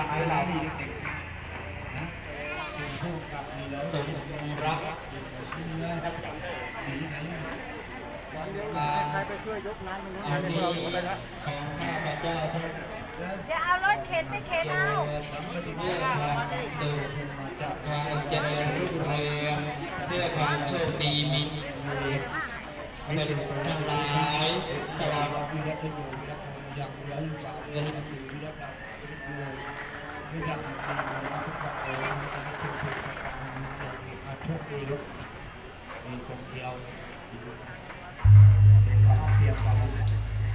ลายเราสมบูรับอ่าอันนี้ของข้าพเจ้าทั้งเดี๋ยวเอารถเข็นไปเข็นเอาเพื่อความสุขความเจริญรุ่งเรืองเพื่อความโชคดีมีเงินทั้งหลายตลอด เงินโชคดีลูกมีคนเดียวเป็นความเพียรของ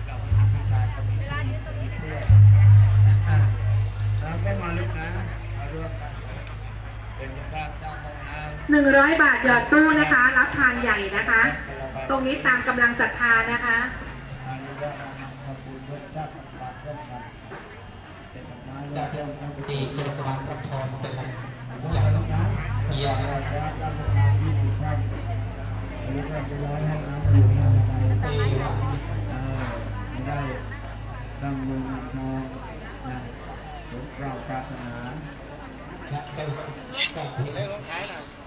กับผู้ชายกับผู้หญิงด้วยอะแล้วก็มาลึกนะมาเรื่องเป็นภาพเจ้าของน้ำหนึ่งร้อยบาทหยอดตู้นะคะ รับทานใหญ่นะคะ ตรงนี้ตามกำลังศรัทธานะคะ อายุวัฒนธรรมบุญรสชาติต่างๆร่วมกันเป็น ดอกไม้ดาวเดือนดีเกิดความรับพรเป็นจากเยี่ยมดีว่าได้ตั้งมือมองนะสมเปรารถนาพระเจ้าสัพพิชาเนจามุดะเริ่มแล้วต้งวางนะวางนางนะวางนี่แหละครับนี้มานี่เราที่ติดข้องถ่ายหน่อย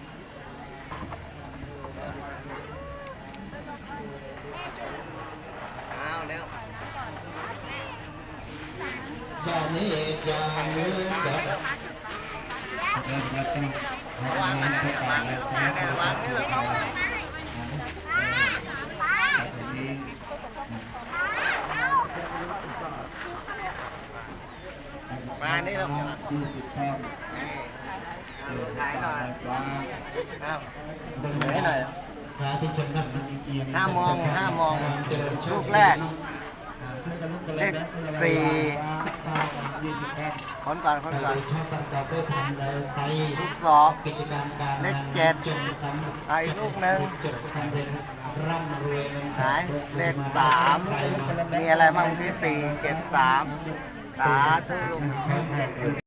วางอ้าวบนไหนพระที่ชมนั่นห้ามองห้ามองความเจริญโชลูคกแรก เลขสี่ยี่สิบข้องคนก่อนคนก่อนชอบประกอบด้วยทำไรไซลูกสองกิจการการเลงาขนเจ็ดจงสำเร็จอะอีกลูกหนึ่งจงสำเร็จร่ำรวยเงินไหนเลขสามมีอะไรบ้างที่สี่เจ็ดสามสาธุลุง